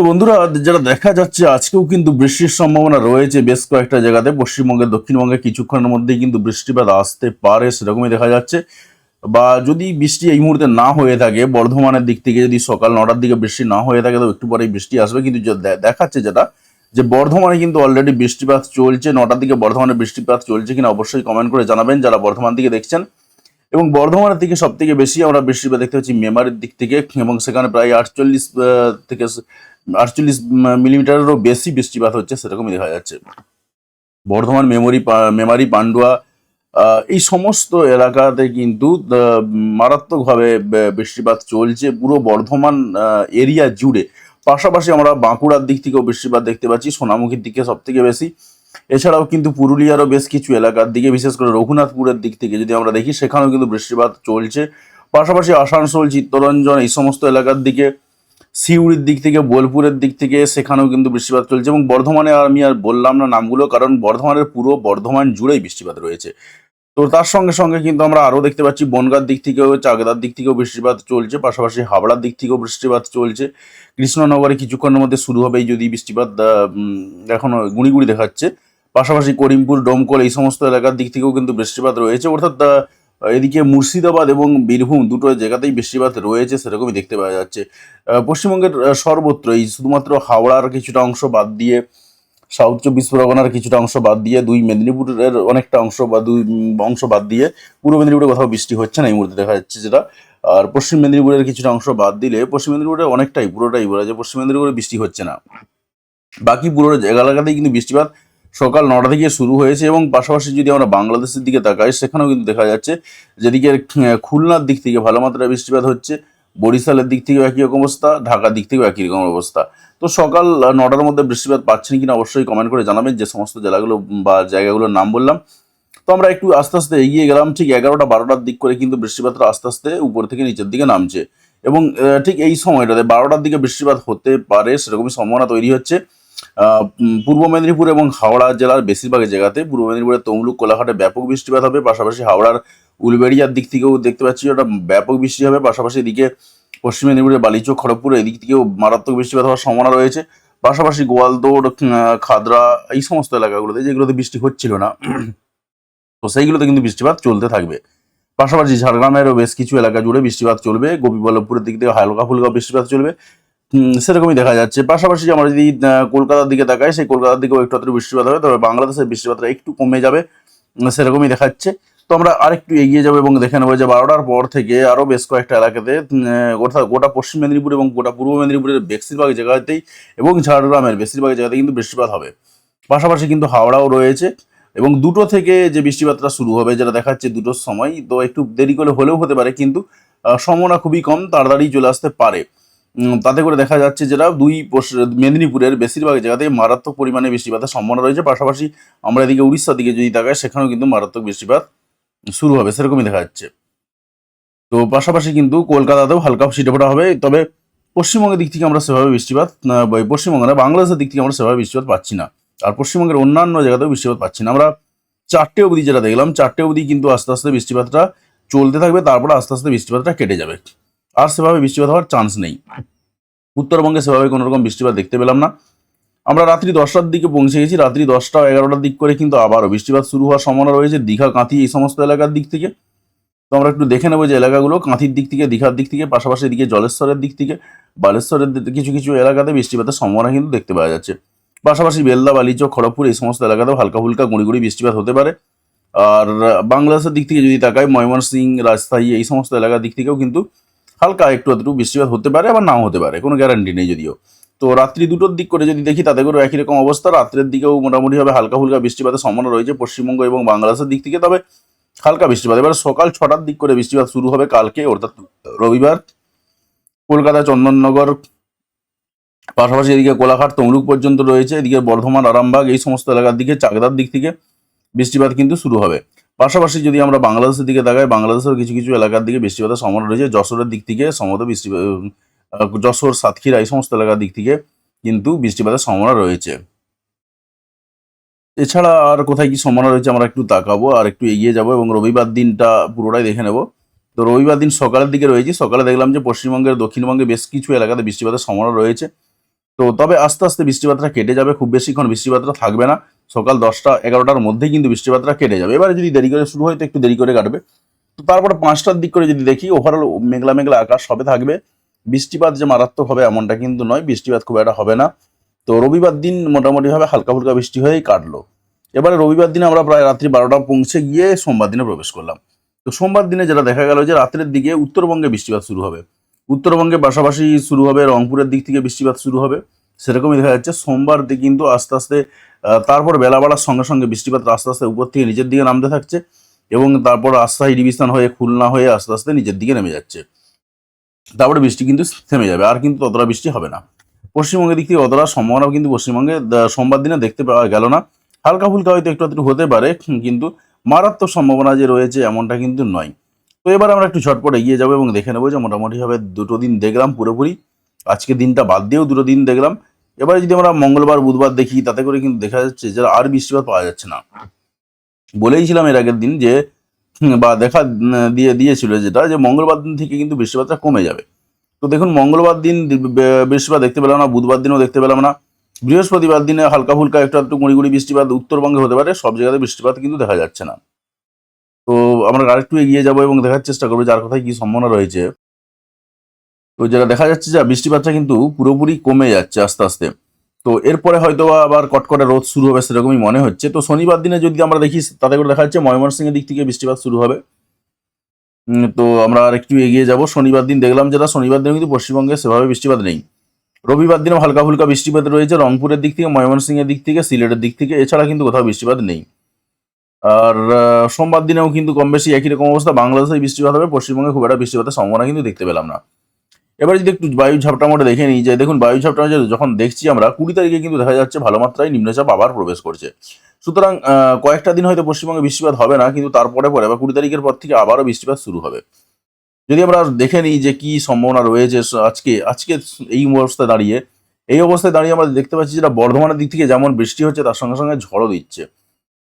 তো বন্ধুরা, যেটা দেখা যাচ্ছে, আজকেও কিন্তু বৃষ্টির সম্ভাবনা রয়েছে বেশ কয়েকটা জায়গাতে। পশ্চিমবঙ্গের দক্ষিণবঙ্গে কিছুক্ষণের মধ্যেই কিন্তু বৃষ্টিপাত আসতে পারে, সেরকমই দেখা যাচ্ছে। বা যদি বৃষ্টি এই মুহূর্তে না হয়ে থাকে, বর্ধমানের দিক থেকে যদি সকাল নটার দিকে বৃষ্টি না হয়ে থাকে তো একটু পরেই বৃষ্টি আসবে। কিন্তু দেখাচ্ছে যেটা, যে বর্ধমানে কিন্তু অলরেডি বৃষ্টিপাত চলছে। নটার দিকে বর্ধমানে বৃষ্টিপাত চলছে কিনা অবশ্যই কমেন্ট করে জানাবেন, যারা বর্ধমান থেকে দেখছেন। এবং বর্ধমানের দিকে সব থেকে বেশি আমরা বৃষ্টিপাত দেখতে পাচ্ছি মেমারির দিক থেকে, এবং সেখানে প্রায় আটচল্লিশ থেকে আটচল্লিশ মিলিমিটারেরও বেশি বৃষ্টিপাত হচ্ছে, সেরকমই দেখা যাচ্ছে। বর্ধমান, মেমোরি মেমারি, পান্ডুয়া এই সমস্ত এলাকাতে কিন্তু মারাত্মকভাবে বৃষ্টিপাত চলছে পুরো বর্ধমান এরিয়া জুড়ে। পাশাপাশি আমরা বাঁকুড়ার দিক থেকেও বৃষ্টিপাত দেখতে পাচ্ছি, সোনামুখীর দিকে সব থেকে বেশি। এছাড়াও কিন্তু পুরুলিয়ারও বেশ কিছু এলাকার দিকে, বিশেষ করে রঘুনাথপুরের দিক থেকে যদি আমরা দেখি, সেখানেও কিন্তু বৃষ্টিপাত চলছে। পাশাপাশি আসানসোল, চিত্তরঞ্জন, এই সমস্ত এলাকার দিকে সিউড়ির দিক থেকে, বোলপুরের দিক থেকে, সেখানেও কিন্তু বৃষ্টিপাত চলছে এবং বর্ধমানে আর আমি আর বললাম না নামগুলো, কারণ বর্ধমানের পুরো বর্ধমান জুড়েই বৃষ্টিপাত রয়েছে। তো তার সঙ্গে সঙ্গে কিন্তু আমরা আরও দেখতে পাচ্ছি, বনগার দিক থেকেও চাকদার দিক থেকেও বৃষ্টিপাত চলছে, পাশাপাশি হাবড়ার দিক থেকেও বৃষ্টিপাত চলছে। কৃষ্ণনগরে কিছুক্ষণের মধ্যে শুরু হবে যদি বৃষ্টিপাত এখনও গুঁড়ি গুঁড়ি দেখাচ্ছে। পাশাপাশি করিমপুর, ডোমকল এই সমস্ত এলাকার দিক থেকেও কিন্তু বৃষ্টিপাত রয়েছে। অর্থাৎ এদিকে মুর্শিদাবাদ এবং বীরভূম দুটো জায়গাতেই বৃষ্টিপাত রয়েছে সেরকমই দেখতে পাওয়া যাচ্ছে। পশ্চিমবঙ্গের আহ, সর্বত্রই শুধুমাত্র হাওড়ার কিছুটা অংশ বাদ দিয়ে সাউথ চব্বিশ পরগনার কিছুটা অংশ বাদ দিয়ে দুই মেদিনীপুরের অনেকটা অংশ বা দুই অংশ বাদ দিয়ে পূর্ব মেদিনীপুরে কোথাও বৃষ্টি হচ্ছে না এই মুহূর্তে দেখা যাচ্ছে যেটা। আর পশ্চিম মেদিনীপুরের কিছুটা অংশ বাদ দিলে পশ্চিম মেদিনীপুরে অনেকটাই পুরোটাই বলা যায় পশ্চিম মেদিনীপুরে বৃষ্টি হচ্ছে না। বাকি পুরো এলাকাতেই কিন্তু বৃষ্টিপাত সকাল নটা থেকে শুরু হয়েছে এবং পাশাপাশি যদি আমরা বাংলাদেশের দিকে তাকাই, সেখানেও কিন্তু দেখা যাচ্ছে যেদিকে খুলনার দিক থেকে ভালো মাত্রায় বৃষ্টিপাত হচ্ছে, বরিশালের দিক থেকেও একই রকম অবস্থা, ঢাকার দিক থেকেও একই রকম অবস্থা। তো সকাল নটার মধ্যে বৃষ্টিপাত পাচ্ছেন কিনা অবশ্যই কমেন্ট করে জানাবেন, যে সমস্ত জেলাগুলো বা জায়গাগুলোর নাম বললাম। তো আমরা একটু আস্তে আস্তে এগিয়ে গেলাম, ঠিক এগারোটা বারোটার দিক করে কিন্তু বৃষ্টিপাতটা আস্তে আস্তে উপর থেকে নিচের দিকে নামছে। এবং ঠিক এই সময়টাতে বারোটার দিকে বৃষ্টিপাত হতে পারে, সেরকমই সম্ভাবনা তৈরি হচ্ছে। পূর্ব মেদিনীপুর এবং হাওড়া জেলার বেশিরভাগ জায়গাতে পূর্ব মেদিনীপুরের তমলুক, কোলাঘাটে ব্যাপক বৃষ্টিপাত হবে। পাশাপাশি হাওড়ার উলবেড়িয়ার দিক থেকেও দেখতে পাচ্ছি ওটা ব্যাপক বৃষ্টি হবে। পাশাপাশি এদিকে পশ্চিম মেদিনীপুরের বালিচক, খড়গপুর এদিক থেকেও মারাত্মক বৃষ্টিপাত হওয়ার সম্ভাবনা রয়েছে। পাশাপাশি গোয়ালদোড় খাদরা এই সমস্ত এলাকাগুলোতে যেগুলোতে বৃষ্টি হচ্ছিল না, তো সেইগুলোতে কিন্তু বৃষ্টিপাত চলতে থাকবে। পাশাপাশি ঝাড়গ্রামেরও বেশ কিছু এলাকা জুড়ে বৃষ্টিপাত চলবে। গোপীবল্লভপুরের দিক থেকে হালকা ফুলকা বৃষ্টিপাত চলবে। সেরকমই দেখা যাচ্ছে। পাশাপাশি আমরা যদি কলকাতার দিকে তাকাই, সেই কলকাতার দিকেও একটু আধটু বৃষ্টিপাত হবে। তবে বাংলাদেশের বৃষ্টিপাতটা একটু কমে যাবে। সেরকমই দেখাচ্ছে। তো আমরা আরেকটু এগিয়ে যাব এবং দেখে নেব যে বারোটার পর থেকে আরও বেশ কয়েকটা এলাকাতে অর্থাৎ গোটা পশ্চিম মেদিনীপুর এবং গোটা পূর্ব মেদিনীপুরের বেশিরভাগ জায়গাতেই এবং ঝাড়গ্রামের বেশিরভাগ জায়গাতে কিন্তু বৃষ্টিপাত হবে। পাশাপাশি কিন্তু হাওড়াও রয়েছে এবং দুটো থেকে যে বৃষ্টিপাতটা শুরু হবে, যেটা দেখাচ্ছে দুটোর সময়, তো একটু দেরি করে হলেও হতে পারে, কিন্তু সম্ভাবনা খুবই কম, তাড়াতাড়ি চলে আসতে পারে। তাতে করে দেখা যাচ্ছে যেটা দুই মেদিনীপুরের বেশিরভাগ জায়গাতে মারাত্মক পরিমাণে বৃষ্টিপাতের সম্ভাবনা রয়েছে। পাশাপাশি আমরা এদিকে উড়িষ্যার দিকে যদি তাকাই, সেখানেও কিন্তু মারাত্মক বৃষ্টিপাত শুরু হবে, সেরকমই দেখা যাচ্ছে। তো পাশাপাশি কিন্তু কলকাতাতেও হালকা ছিটেফোঁটা হবে, তবে পশ্চিমবঙ্গের দিক থেকে আমরা সেভাবে বৃষ্টিপাত পশ্চিমবঙ্গ না, বাংলাদেশের দিক থেকে আমরা সেভাবে বৃষ্টিপাত পাচ্ছি না। আর পশ্চিমবঙ্গের অন্যান্য জায়গাতেও বৃষ্টিপাত পাচ্ছি না। আমরা চারটে অবধি যেটা দেখলাম, চারটে অবধি কিন্তু আস্তে আস্তে বৃষ্টিপাতটা চলতে থাকবে, তারপরে আস্তে আস্তে বৃষ্টিপাতটা কেটে যাবে। আর সেভাবে বৃষ্টিপাত হওয়ার চান্স নেই। উত্তরবঙ্গে সেভাবে কোনো রকম বৃষ্টিপাত দেখতে পেলাম না। আমরা রাত্রি দশটার দিকে পৌঁছে গেছি। রাত্রি দশটা এগারোটার দিক করে কিন্তু আবারও বৃষ্টিপাত শুরু হওয়ার সম্ভাবনা রয়েছে। দীঘা, কাঁথি এই সমস্ত এলাকার দিক থেকে। তো আমরা একটু দেখে নেব যে এলাকাগুলো কাঁথির দিক থেকে, দীঘার দিক থেকে, পাশাপাশি দিকে জলেশ্বরের দিক থেকে, বালেশ্বরের কিছু কিছু এলাকাতে বৃষ্টিপাতের সম্ভাবনা কিন্তু দেখতে পাওয়া যাচ্ছে। পাশাপাশি বেলদা, বালিচক, খড়গপুর এই সমস্ত এলাকাতেও হালকা ফুলকা গুঁড়ি বৃষ্টিপাত হতে পারে। আর বাংলাদেশের দিক থেকে যদি তাকাই ময়মনসিং রাজশাহী এই সমস্ত এলাকার দিক থেকেও কিন্তু হালকা একটু একটু বৃষ্টিপাত হতে পারে, আবার নাও হতে পারে, কোনো গ্যারান্টি নেই যদিও। তো রাত্রি দুটোর দিক করে যদি দেখি, তাতে করে একই রকম অবস্থা। রাত্রের দিকেও মোটামুটিভাবে হালকা ফুলকা বৃষ্টিপাতের সম্ভাবনা রয়েছে পশ্চিমবঙ্গ এবং বাংলাদেশের দিক থেকে, তবে হালকা বৃষ্টিপাত। এবার সকাল ছটার দিক করে বৃষ্টিপাত শুরু হবে কালকে, অর্থাৎ রবিবার। কলকাতা, চন্দননগর, পাশাপাশি এদিকে কোলাঘাট, তমলুক পর্যন্ত রয়েছে। এদিকে বর্ধমান, আরামবাগ, এই সমস্ত এলাকার দিকে, চাকদার দিক থেকে বৃষ্টিপাত কিন্তু শুরু হবে। পাশাপাশি যদি আমরা বাংলাদেশের দিকে তাকাই, বাংলাদেশের কিছু কিছু এলাকার দিকে বৃষ্টিপাতের সম্ভাবনা রয়েছে। যশোরের দিক থেকে সম্ভবত বৃষ্টি যশোর, সাতক্ষীরা এই সমস্ত এলাকার দিক থেকে কিন্তু বৃষ্টিপাতের সম্ভাবনা রয়েছে। এছাড়া আর কোথায় কি সম্ভাবনা রয়েছে আমরা একটু তাকাবো আর একটু এগিয়ে যাব এবং রবিবার দিনটা পুরোটাই দেখে নেব। তো রবিবার দিন সকালের দিকে রয়েছে। সকালে দেখলাম যে পশ্চিমবঙ্গের, দক্ষিণবঙ্গে বেশ কিছু এলাকাতে বৃষ্টিপাতের সম্ভাবনা রয়েছে। তো তবে আস্তে আস্তে বৃষ্টিপাতটা কেটে যাবে খুব বেশিক্ষণ। বৃষ্টিপাতটা থাকবে না। সকাল দশটা, এগারোটার মধ্যেই কিন্তু বৃষ্টিপাতটা কেটে যাবে। এবারে যদি দেরি করে শুরু হয়, তো একটু দেরি করে কাটবে। তো তারপরে পাঁচটার দিক করে যদি দেখি ওভারঅল মেঘলা মেঘলা আকাশ সবে থাকবে। বৃষ্টিপাত যে মারাত্মক হবে এমনটা কিন্তু নয়, বৃষ্টিপাত খুব একটা হবে না। তো রবিবার দিন মোটামুটিভাবে হালকা ফুলকা বৃষ্টি হয়েই কাটলো। এবারে রবিবার দিনে আমরা প্রায় রাত্রি বারোটা পৌঁছে গিয়ে সোমবার দিনে প্রবেশ করলাম। তো সোমবার দিনে যেটা দেখা গেল যে রাত্রের দিকে উত্তরবঙ্গে বৃষ্টিপাত শুরু হবে। উত্তরবঙ্গে পাশাপাশি শুরু হবে রংপুরের দিক থেকে বৃষ্টিপাত শুরু হবে। সেরকমই দেখা যাচ্ছে। সোমবার দিকে কিন্তু আস্তে আস্তে তারপর বেলা বাড়ার সঙ্গে সঙ্গে বৃষ্টিপাত আস্তে আস্তে উপর থেকে নিচের দিকে নামতে থাকছে এবং তারপর আস্থায় ডিভিশন হয়ে, খুলনা হয়ে আস্তে আস্তে নিচের দিকে নেমে যাচ্ছে। তারপরে বৃষ্টি কিন্তু থেমে যাবে, আর কিন্তু ততটা বৃষ্টি হবে না। পশ্চিমবঙ্গের দিক থেকে অতটা সম্ভাবনাও কিন্তু পশ্চিমবঙ্গে সোমবার দিনে দেখতে পাওয়া গেল না। হালকা ফুলকা হয়তো একটু একটু হতে পারে, কিন্তু মারাত্মক সম্ভাবনা যে রয়েছে এমনটা কিন্তু নয়। তো এবার আমরা একটু ঝটপট এগিয়ে যাব এবং দেখে নেব যে মোটামুটিভাবে দুটো দিন দেখলাম পুরোপুরি। আজকে দিনটা বাদ দিয়েও দুটো দিন দেখলাম। এবারে যদি আমরা মঙ্গলবার, বুধবার দেখি, তাতে করে কিন্তু দেখা যাচ্ছে যে আর বৃষ্টিপাত পাওয়া যাচ্ছে না। বলেইছিলাম এর আগের দিন যে বা দেখা দিয়ে দিয়েছিল যেটা, যে মঙ্গলবার দিন থেকে কিন্তু বৃষ্টিপাতটা কমে যাবে। তো দেখুন, মঙ্গলবার দিন বৃষ্টিপাত দেখতে পেলাম না, বুধবার দিনও দেখতে পেলাম না। বৃহস্পতিবার দিনে হালকা ফুলকা একটু একটু গুঁড়ি গুঁড়ি বৃষ্টিপাত, উত্তরবঙ্গে হতে পারে, সব জায়গাতে বৃষ্টিপাত কিন্তু দেখা যাচ্ছে না। তো আমরা আরেকটু এগিয়ে যাব এবং দেখার চেষ্টা করব যার কথায় কি সম্ভাবনা রয়েছে। তো যেটা দেখা যাচ্ছে যে বৃষ্টিপাতটা কিন্তু পুরোপুরি কমে যাচ্ছে আস্তে আস্তে। তো এরপরে হয়তো আবার কটকটে রোদ শুরু হবে সেরকমই মনে হচ্ছে। তো শনিবার দিনে যদি আমরা দেখি, তাতে করে দেখা যাচ্ছে ময়মনসিংহের দিক থেকে বৃষ্টিপাত শুরু হবে। তো আমরা আর একটু এগিয়ে যাব। শনিবার দিন দেখলাম যেটা শনিবার দিনে কিন্তু পশ্চিমবঙ্গে সেভাবে বৃষ্টিপাত নেই। রবিবার দিনেও হালকা ফুলকা বৃষ্টিপাত রয়েছে রংপুরের দিক থেকে, ময়মনসিংহের দিক থেকে, সিলেটের দিক থেকে। এছাড়া কিন্তু কোথাও বৃষ্টিপাত নেই। আর সোমবার দিনেও কিন্তু কম বেশি একই রকম অবস্থা। বাংলাদেশে বৃষ্টিপাত হবে। পশ্চিমবঙ্গে খুব একটা বৃষ্টিপাতের সম্ভাবনা কিন্তু দেখতে পেলাম না। এবার যদি একটু বায়ু ঝাপটা মোটে দেখে নিই, যে দেখুন বায়ু ঝাপটা মোটে যখন দেখছি আমরা, কুড়ি তারিখে কিন্তু দেখা যাচ্ছে ভালো মাত্রায় নিম্নচাপ আবার প্রবেশ করছে। সুতরাং কয়েকটা দিন হয়তো পশ্চিমবঙ্গে বৃষ্টিপাত হবে না, কিন্তু তারপরে পরে বা কুড়ি তারিখের পর থেকে আবারও বৃষ্টিপাত শুরু হবে। যদি আমরা দেখে নিই যে কি সম্ভাবনা রয়েছে আজকে আজকে এই অবস্থায় দাঁড়িয়ে, এই অবস্থায় দাঁড়িয়ে আমরা দেখতে পাচ্ছি যেটা বর্ধমানের দিক থেকে যেমন বৃষ্টি হচ্ছে, তার সঙ্গে সঙ্গে ঝড়ও দিচ্ছে।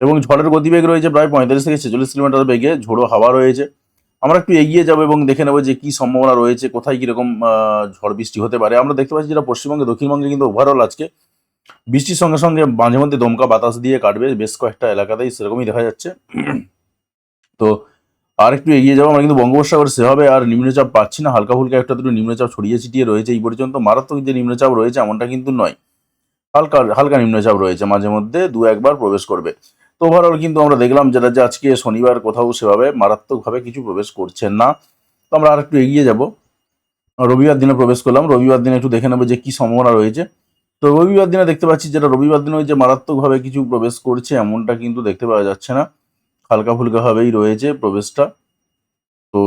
এবং ঝড়ের গতিবেগ রয়েছে প্রায় পঁয়তাল্লিশ থেকে ছেচল্লিশ কিলোমিটার বেগে, ঝোড়ো হাওয়া রয়েছে। আমরা একটু এগিয়ে যাব এবং দেখে নেব যে কি সম্ভাবনা রয়েছে, কোথায় কীরকম ঝড় বৃষ্টি হতে পারে। আমরা দেখতে পাচ্ছি যেটা পশ্চিমবঙ্গে, দক্ষিণবঙ্গে কিন্তু ওভারঅল আজকে বৃষ্টির সঙ্গে সঙ্গে মাঝে মধ্যে দমকা বাতাস দিয়ে কাটবে, বেশ কয়েকটা এলাকাতেই সেরকমই দেখা যাচ্ছে। তো আর একটু এগিয়ে যাব, আমরা কিন্তু বঙ্গোপসাগর সেভাবে আর নিম্নচাপ পাচ্ছি না হালকা ফুলকা একটা দুটো নিম্নচাপ ছড়িয়ে ছিটিয়ে রয়েছে এই পর্যন্ত। মারাত্মক যে নিম্নচাপ রয়েছে, এমনটা কিন্তু নয়। হালকা হালকা নিম্নচাপ রয়েছে, মাঝে মধ্যে দু একবার প্রবেশ করবে। তো ওভারঅল কিন্তু আমরা দেখলাম যেটা যে আজকে শনিবার কোথাও সেভাবে মারাত্মকভাবে কিছু প্রবেশ করছে না। তো আমরা আর একটু এগিয়ে যাব। রবিবার দিনে প্রবেশ করলাম। রবিবার দিনে একটু দেখে নেব যে কী সম্ভাবনা রয়েছে। তো রবিবার দিনে দেখতে পাচ্ছি যেটা রবিবার দিনে যে মারাত্মকভাবে কিছু প্রবেশ করছে এমনটা কিন্তু দেখতে পাওয়া যাচ্ছে না। হালকা ফুলকাভাবেই রয়েছে প্রবেশটা। তো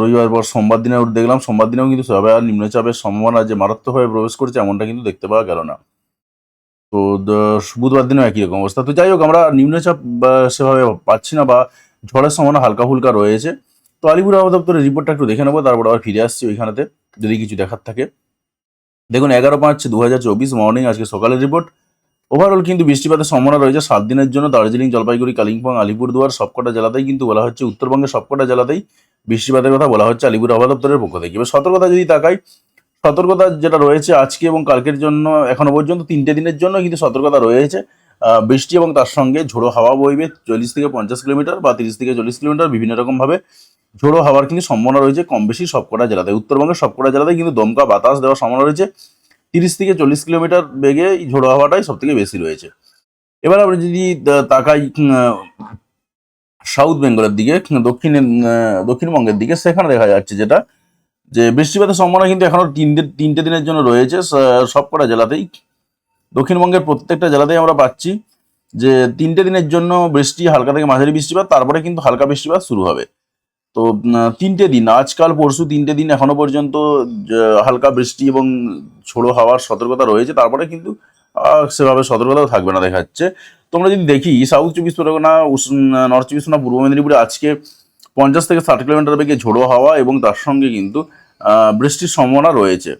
রবিবার পর সোমবার দিনে দেখলাম, সোমবার দিনেও কিন্তু সেভাবে আর নিম্নচাপের সম্ভাবনা যে মারাত্মকভাবে প্রবেশ করছে এমনটা কিন্তু দেখতে পাওয়া গেল না। তো বুধবার দিনও একই রকম অবস্থা। তো যাই হোক, আমরা নিম্নচাপ সেভাবে পাচ্ছি না, বা ঝড়ের সম্ভাবনা হালকা ফুলকা রয়েছে। তো আলিপুর আবহাওয়া দপ্তরের রিপোর্টটা একটু দেখে নেব, তারপর আবার ফিরে আসছি ওইখানেতে, যদি কিছু দেখার থাকে। দেখুন, এগারো পাঁচ দু চব্বিশ মর্নিং আজকে সকালের রিপোর্ট। ওভারঅল কিন্তু বৃষ্টিপাতের সম্ভাবনা রয়েছে সাত দিনের জন্য। দার্জিলিং, জলপাইগুড়ি, কালিম্পং, আলিপুরদুয়ার, সবকটা জেলাতেই কিন্তু বলা হচ্ছে, উত্তরবঙ্গের সবকটা জেলাতেই বৃষ্টিপাতের কথা বলা হচ্ছে আলিপুর আবহাওয়া দপ্তরের পক্ষ থেকে। এবার সতর্কতা যদি তাকাই সতর্কতা যেটা রয়েছে আজকে এবং কালকের জন্য, এখনও পর্যন্ত তিনটে দিনের জন্য কিন্তু সতর্কতা রয়েছে। বৃষ্টি এবং তার সঙ্গে ঝোড়ো হাওয়া বইবে চল্লিশ থেকে পঞ্চাশ কিলোমিটার বা তিরিশ থেকে চল্লিশ কিলোমিটার বিভিন্ন রকমভাবে। ঝোড়ো হাওয়ার কিন্তু সম্ভাবনা রয়েছে কম বেশি সবকটা জেলাতে। উত্তরবঙ্গের সবকটা জেলাতে কিন্তু দমকা বাতাস দেওয়ার সম্ভাবনা রয়েছে। তিরিশ থেকে চল্লিশ কিলোমিটার বেগে ঝোড়ো হাওয়াটাই সব থেকে বেশি রয়েছে। এবার আমরা যদি তাকাই সাউথ বেঙ্গলের দিকে, দক্ষিণ দক্ষিণবঙ্গের দিকে, সেখানে দেখা যাচ্ছে যেটা যে বৃষ্টিপাতের সম্ভাবনা কিন্তু এখনও তিনটে তিনটে দিনের জন্য রয়েছে সবকটা জেলাতেই। দক্ষিণবঙ্গের প্রত্যেকটা জেলাতেই আমরা পাচ্ছি যে তিনটে দিনের জন্য বৃষ্টি, হালকা থেকে মাঝারি বৃষ্টিপাত, তারপরে কিন্তু হালকা বৃষ্টিপাত শুরু হবে। তো তিনটে দিন, আজকাল পরশু তিনটে দিন এখনও পর্যন্ত হালকা বৃষ্টি এবং ঝোড়ো হাওয়ার সতর্কতা রয়েছে, তারপরে কিন্তু সেভাবে সতর্কতাও থাকবে না দেখা যাচ্ছে তোমরা যদি দেখি সাউথ চব্বিশ পরগনা নর্থ চব্বিশ পরগনা পূর্ব মেদিনীপুরে আজকে পঞ্চাশ থেকে ষাট কিলোমিটার বেগে ঝোড়ো হাওয়া এবং তার সঙ্গে কিন্তু বৃষ্টির সম্ভাবনা রয়েছে।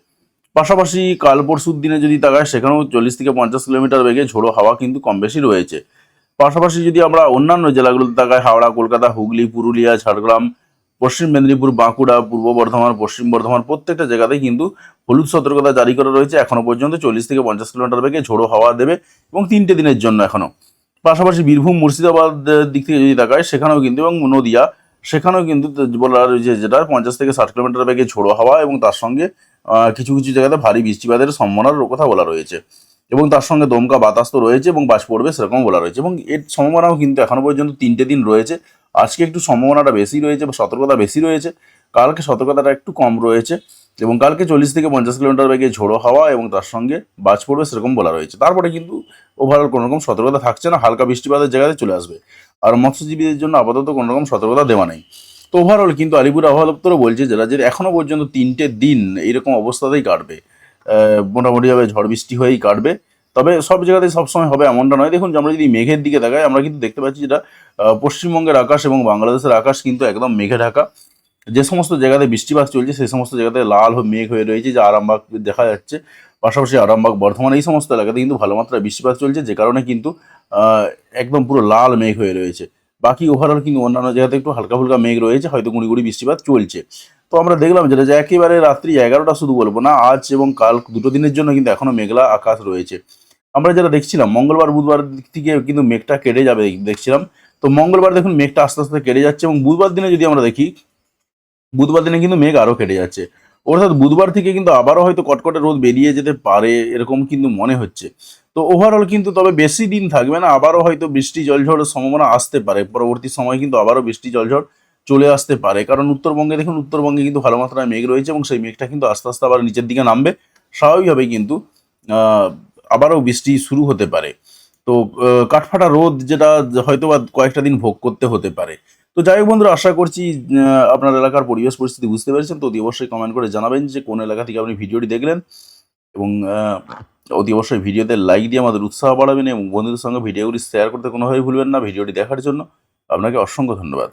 পাশাপাশি কাল পরশুর দিনে যদি তাকায়, সেখানেও চল্লিশ থেকে পঞ্চাশ কিলোমিটার বেগে ঝোড়ো হাওয়া কিন্তু কম বেশি রয়েছে। পাশাপাশি যদি আমরা অন্যান্য জেলাগুলোতে তাকাই হাওড়া, কলকাতা, হুগলি, পুরুলিয়া, ঝাড়গ্রাম, পশ্চিম মেদিনীপুর, বাঁকুড়া, পূর্ব বর্ধমান, পশ্চিম বর্ধমান প্রত্যেকটা জায়গাতেই কিন্তু হলুদ সতর্কতা জারি করা রয়েছে। এখনও পর্যন্ত চল্লিশ থেকে পঞ্চাশ কিলোমিটার বেগে ঝোড়ো হাওয়া দেবে এবং তিনটে দিনের জন্য এখনও পাশাপাশি বীরভূম মুর্শিদাবাদ দিক থেকে যদি তাকায়, সেখানেও কিন্তু এবং নদিয়া সেখানেও কিন্তু বলা রয়েছে যেটা পঞ্চাশ থেকে ষাট কিলোমিটার বেগে ঝোড়ো হাওয়া এবং তার সঙ্গে কিছু কিছু জায়গাতে ভারী বৃষ্টিপাতের সম্ভাবনার কথা বলা রয়েছে। এবং তার সঙ্গে দমকা বাতাস তো রয়েছে এবং বাজ পড়বে সেরকম বলা রয়েছে। এবং এর সম্ভাবনাও কিন্তু এখনও পর্যন্ত তিনটে দিন রয়েছে। আজকে একটু সম্ভাবনাটা বেশি রয়েছে বা সতর্কতা বেশি রয়েছে। কালকে সতর্কতাটা একটু কম রয়েছে এবং কালকে চল্লিশ থেকে পঞ্চাশ কিলোমিটার বেগে ঝোড়ো হাওয়া এবং তার সঙ্গে বাজ পড়বে সেরকম বলা রয়েছে। তারপরে কিন্তু ওভারঅল কোনো রকম সতর্কতা থাকছে না, হালকা বৃষ্টিপাতের জায়গাতে চলে আসবে। আর মৎস্যজীবীদের জন্য আপাতত কোনো রকম সতর্কতা দেওয়া নেই। তো ওভারঅল কিন্তু আলিপুর আবহাওয়া দপ্তরও বলছে যে রাজ্যের এখনও পর্যন্ত তিনটে দিন এইরকম অবস্থাতেই কাটবে। মোটামুটিভাবে ঝড় বৃষ্টি হয়েই কাটবে। তবে সব জায়গাতেই সবসময় হবে এমনটা নয়। দেখুন আমরা যদি মেঘের দিকে তাকাই, আমরা কিন্তু দেখতে পাচ্ছি যেটা পশ্চিমবঙ্গের আকাশ এবং বাংলাদেশের আকাশ কিন্তু একদম মেঘে ঢাকা। যে সমস্ত জায়গাতে বৃষ্টিপাত চলছে, সেই সমস্ত জায়গাতে লাল মেঘ হয়ে রয়েছে, যে আরামবাগ দেখা যাচ্ছে। পাশাপাশি আরামবাগ, বর্ধমান, এই সমস্ত এলাকাতে কিন্তু ভালো মাত্রায় বৃষ্টিপাত চলছে, যে কারণে কিন্তু একদম পুরো লাল মেঘ হয়ে রয়েছে। বাকি ওভারঅল কিন্তু অন্যান্য জায়গাতে একটু হালকা ফুলকা মেঘ রয়েছে, হয়তো গুঁড়ি গুঁড়ি বৃষ্টিপাত চলছে। তো আমরা দেখলাম যেটা যে একেবারে রাত্রি এগারোটা শুধু বলব না, আজ এবং কাল দুটো দিনের জন্য কিন্তু এখনও মেঘলা আকাশ রয়েছে। আমরা যেটা দেখছিলাম, মঙ্গলবার, বুধবার দিক থেকে কিন্তু মেঘটা কেটে যাবে, দেখছিলাম। তো মঙ্গলবার দেখুন মেঘটা আস্তে আস্তে কেটে যাচ্ছে এবং বুধবার দিনে যদি আমরা দেখি বুধবার দিনে কিন্তু মেঘ আরও কেটে যাচ্ছে। অর্থাৎ বুধবার থেকে কিন্তু আবারও হয়তো কটকটে রোদ বেরিয়ে যেতে পারে, এরকম কিন্তু মনে হচ্ছে। তো ওভারঅল কিন্তু তবে বেশি দিন থাকবে না, আবারও হয়তো বৃষ্টি, জলঝড়ের সম্ভাবনা আসতে পারে। পরবর্তী সময় কিন্তু আবারও বৃষ্টি, জলঝড় চলে আসতে পারে। কারণ উত্তরবঙ্গে দেখুন, উত্তরবঙ্গে কিন্তু ভালো মাত্রায় মেঘ রয়েছে এবং সেই মেঘটা কিন্তু আস্তে আস্তে আবার নিচের দিকে নামবে। স্বাভাবিকভাবেই কিন্তু আবারও বৃষ্টি শুরু হতে পারে। তো কাঠফাটা রোদ যেটা হয়তো বা কয়েকটা দিন ভোগ করতে হতে পারে। তো যাই হোক বন্ধুরা, আশা করছি আপনার এলাকার পরিবেশ পরিস্থিতি বুঝতে পেরেছেন। তো অতি অবশ্যই কমেন্ট করে জানাবেন যে কোন এলাকা থেকে আপনি ভিডিওটি দেখলেন এবং অতি অবশ্যই ভিডিওতে লাইক দিয়ে আমাদের উৎসাহ বাড়াবেন এবং বন্ধুদের সঙ্গে ভিডিওগুলি শেয়ার করতে কোনোভাবেই ভুলবেন না ভিডিওটি দেখার জন্য। আপনাকে অসংখ্য ধন্যবাদ।